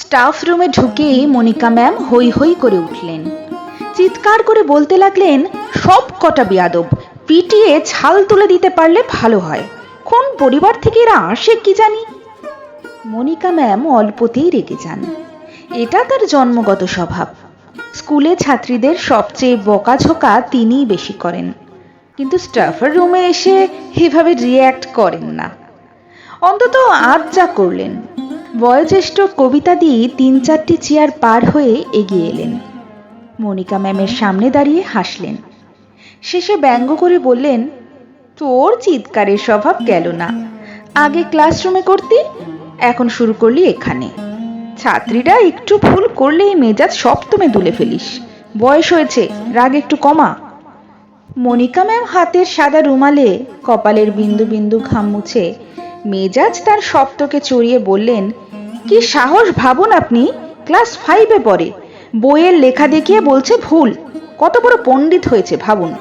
Staff রুমে ঢুকেই Monika ma'am হই হই করে উঠলেন। চিৎকার করে বলতে লাগলেন, সব কটা বিয়াদব, পিটিয়ে ছাল তুলে দিতে পারলে ভালো হয়। কোন পরিবার থেকে এরা আসে কি জানি? মনিকা ম্যাম অল্পতেই রেগে যান। এটা তার জন্মগত স্বভাব। স্কুলে ছাত্রীদের সবচেয়ে বকাঝোকা তিনিই বেশি করেন। কিন্তু স্টাফার রুমে এসে এভাবে রিয়্যাক্ট করেন না। অন্তত আজ যা করলেন। বয়োজ্যেষ্ঠ কবিতা দিয়ে তিন চারটি চেয়ার পার হয়ে এগিয়ে এলেন। মনিকা ম্যামের সামনে দাঁড়িয়ে হাসলেন। শেষে ব্যঙ্গ করে বললেন, তোর চিৎকারের স্বভাব গেল না। আগে ক্লাসরুমে করতি, এখন শুরু করলি এখানে। ছাত্রীরা একটু ভুল করলেই মেজাজ সপ্তমে তুলে ফেলিস। বয়স হয়েছে, রাগ একটু কমা। মনিকা ম্যাম হাতের সাদা রুমালে কপালের বিন্দু বিন্দু ঘাম মুছে মেজাজ তার সপ্তকে চড়িয়ে বললেন, কি সাহস ভাবুন আপনি, ক্লাস ফাইভে পড়ে। বইয়ের লেখা দেখিয়ে বলছে ভুল। কত বড় পণ্ডিত হয়েছে, ভাবুন।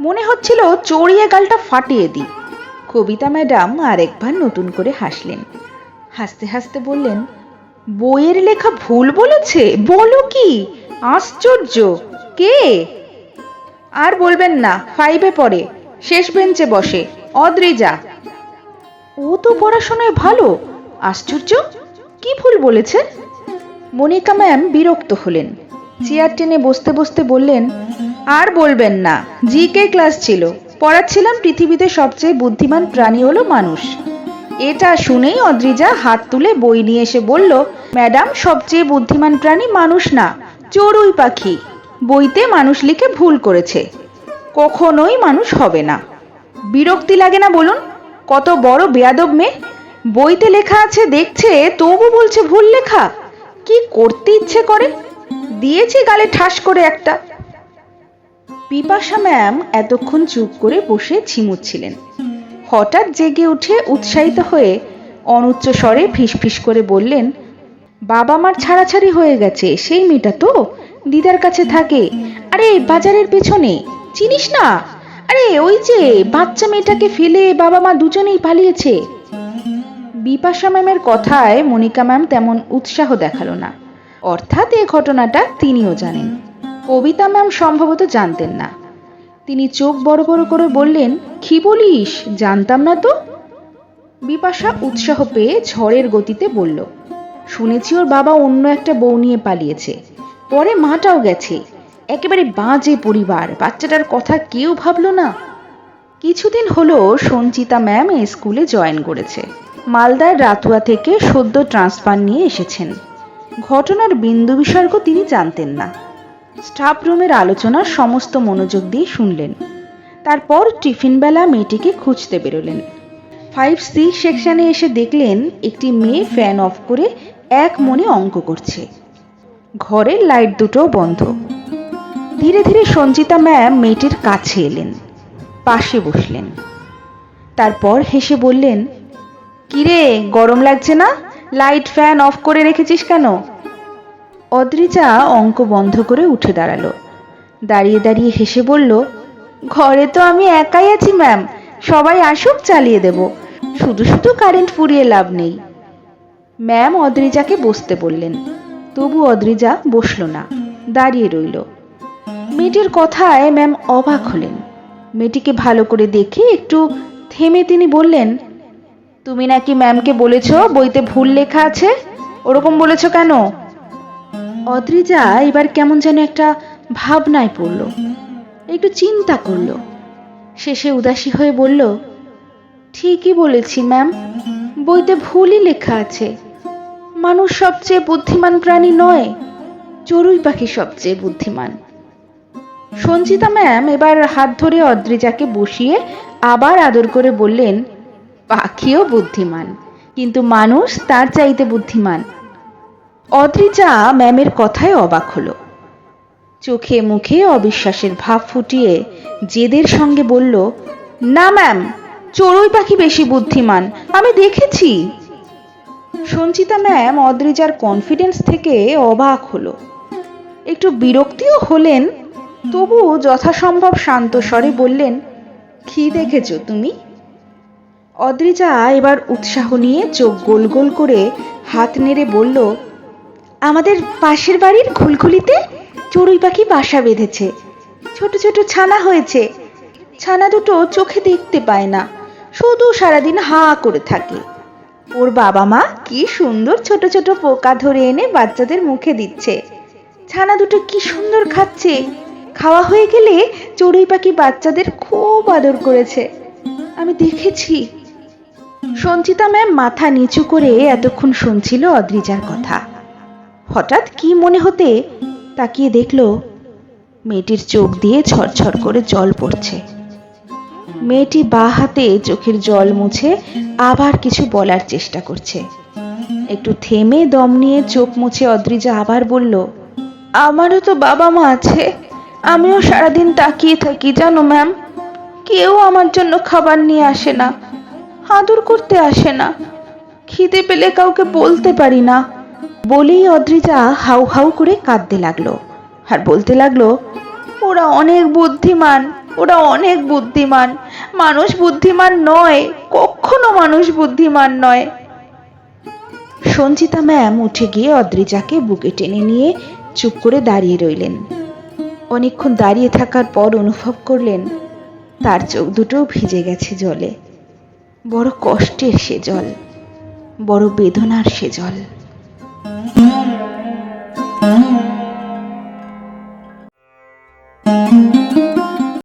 মনে হচ্ছিল চড়িয়ে গালটা ফাটিয়ে দিই। কবিতা ম্যাডাম আরেকবার নতুন করে হাসলেন। হাসতে হাসতে বললেন, বইয়ের লেখা ভুল বলেছে? বলো কি? আশ্চর্য। কে? আর বলবেন না ফাইভে পড়ে। শেষ বেঞ্চে বসে। অদ্রিজা ও তো পড়াশোনায় ভালো। আশ্চর্য? কি ভুল বলেছে মনিকা ম্যাম বিরক্ত হলেন। চেয়ার টেনে বসতে বসতে বললেন, আর বলবেন না, জি কে ক্লাস ছিল। পড়াচ্ছিলাম পৃথিবীতে সবচেয়ে বুদ্ধিমান প্রাণী হলো মানুষ। এটা শুনেই অদ্রিজা হাত তুলে বই নিয়ে এসে বলল, ম্যাডাম, সবচেয়ে বুদ্ধিমান প্রাণী মানুষ না, চড়ুই পাখি। বইতে মানুষ লিখে ভুল করেছে। কখনোই মানুষ হবে না। বিরক্তি লাগে না বলুন? কত বড় বেয়াদব মেয়ে। বইতে লেখা আছে, দেখছে, তবু বলছে ভুল লেখা। কি করতে ইচ্ছে করে? দিয়েছি গালে ঠাস করে একটা। পিপাসা ম্যাম এতক্ষণ চুপ করে বসে ছিমুচ্ছিলেন। হঠাৎ জেগে উঠে উৎসাহিত হয়ে অনুচ্চ স্বরে ফিসফিস করে বললেন বাবা মার ছাড়াছাড়ি হয়ে গেছে, সেই মেয়েটা তো দিদার কাছে থাকে। আরে, বাজারের পেছনে। চিনিস না? আরে, ওই যে বাচ্চা মেয়েটাকে ফেলে বাবা মা দুজনেই পালিয়েছে। বিপাশা ম্যামের কথায় মনিকা ম্যাম তেমন উৎসাহ দেখাল না। অর্থাৎ এ ঘটনাটা তিনিও জানেন। কবিতা ম্যাম সম্ভবত জানতেন না। তিনি চোখ বড় বড় করে বললেন, কি বলিস? জানতাম না তো? বিপাশা উৎসাহ পেয়ে ঝড়ের গতিতে বলল, শুনেছি ওর বাবা অন্য একটা বউ নিয়ে পালিয়েছে। পরে মাটাও গেছে। একেবারে বাজে পরিবার। বাচ্চাটার কথা কেউ ভাবলো না। কিছুদিন হলো সঞ্চিতা ম্যাম এই স্কুলে জয়েন করেছে। মালদার রাতুয়া থেকে সদ্য ট্রান্সফার নিয়ে এসেছেন। ঘটনার বিন্দু বিসর্গ তিনি জানতেন না। স্টাফ রুমের আলোচনার সমস্ত মনোযোগ দিয়ে শুনলেন। তারপর টিফিন বেলা মেয়েটিকে খুঁজতে বেরোলেন। ফাইভ সি সেকশনে এসে দেখলেন একটি মেয়ে ফ্যান অফ করে এক মনে অঙ্ক করছে। ঘরের লাইট দুটো বন্ধ। ধীরে ধীরে সঞ্চিতা ম্যাম মেয়েটির কাছে এলেন, পাশে বসলেন। তারপর হেসে বললেন, কিরে, গরম লাগছে না? লাইট ফ্যান অফ করে রেখেছিস কেন? অদ্রিজা অঙ্ক বন্ধ করে উঠে দাঁড়াল। দাঁড়িয়ে দাঁড়িয়ে হেসে বলল, ঘরে তো আমি একাই আছি, ম্যাম। সবাই আসুক, চালিয়ে দেব। শুধু শুধু কারেন্ট ফুরিয়ে লাভ নেই। ম্যাম অদ্রিজাকে বসতে বললেন। তবু অদ্রিজা বসল না, দাঁড়িয়ে রইল। মেয়েটির কথায় ম্যাম অবাক হলেন। মেয়েটিকে ভালো করে দেখে একটু থেমে তিনি বললেন, তুমি নাকি ম্যামকে বলেছ বইতে ভুল লেখা আছে? ওরকম বলেছ কেন? অদ্রিজা এবার কেমন যেন একটা ভাবনায় পড়ল, একটু চিন্তা করল। শেষে উদাসী হয়ে বলল, ঠিকই বলেছি, ম্যাম। বইতে ভুলই লেখা আছে। মানুষ সবচেয়ে বুদ্ধিমান প্রাণী নয়, চড়ুই পাখি সবচেয়ে বুদ্ধিমান। সঞ্চিতা ম্যাম এবার হাত ধরে অদ্রিজাকে বসিয়ে আবার আদর করে বললেন, পাখিও বুদ্ধিমান, কিন্তু মানুষ তার চাইতে বুদ্ধিমান। অদ্রিজা ম্যামের কথায় অবাক হলো। চোখে মুখে অবিশ্বাসের ভাব ফুটিয়ে জেদের সঙ্গে বলল, না ম্যাম, চড়ুই পাখি বেশি বুদ্ধিমান, আমি দেখেছি। সঞ্চিতা ম্যাম অদ্রিজার কনফিডেন্স থেকে অবাক হলো। একটু বিরক্তিও হলেন তবু যথাসম্ভব শান্ত স্বরে বললেন, কি দেখেছ তুমি? অদ্রিজা এবার উৎসাহ নিয়ে চোখ গোল গোল করে হাত নেড়ে বলল, আমাদের পাশের বাড়ির ঘুলঘুলিতে চড়ুই পাখি বাসা বেঁধেছে। ছোট ছোট ছানা হয়েছে। ছানা দুটো চোখে দেখতে পায় না। শুধু সারাদিন হা করে থাকে। ওর বাবা মা কি সুন্দর ছোট ছোট পোকা ধরে এনে বাচ্চাদের মুখে দিচ্ছে। ছানা দুটো কি সুন্দর খাচ্ছে। খাওয়া হয়ে গেলে চড়ুই পাখি বাচ্চাদের খুব আদর করেছে। আমি দেখেছি। সঞ্চিতা ম্যাম মাথা নিচু করে এতক্ষণ শুনছিল অদ্রিজার কথা। হঠাৎ কি মনে হতে তাকিয়ে দেখল, মেয়েটির চোখ দিয়ে ছরছর করে জল পড়ছে। মেয়েটি বা হাতে চোখের জল মুছে আবার কিছু বলার চেষ্টা করছে। একটু থেমে দম নিয়ে চোখ মুছে অদ্রিজা আবার বলল, আমারও তো বাবা মা আছে। আমিও সারাদিন তাকিয়ে থাকি, জানো ম্যাম। কেউ আমার জন্য খাবার নিয়ে আসে না, আদর করতে আসে না। খিদে পেলে কাউকে বলতে পারি না। বলেই অদ্রিজা হাউ হাউ করে কাঁদতে লাগল। আর বলতে লাগল, ওরা অনেক বুদ্ধিমান, ওরা অনেক বুদ্ধিমান। মানুষ বুদ্ধিমান নয়, কখনো মানুষ বুদ্ধিমান নয়। সঞ্চিতা ম্যাম উঠে গিয়ে অদ্রিজাকে বুকে টেনে নিয়ে চুপ করে দাঁড়িয়ে রইলেন। অনেকক্ষণ দাঁড়িয়ে থাকার পর অনুভব করলেন, তার চোখ দুটোও ভিজে গেছে জলে। বড় কষ্টের সে জল, বড় বেদনার সে জল।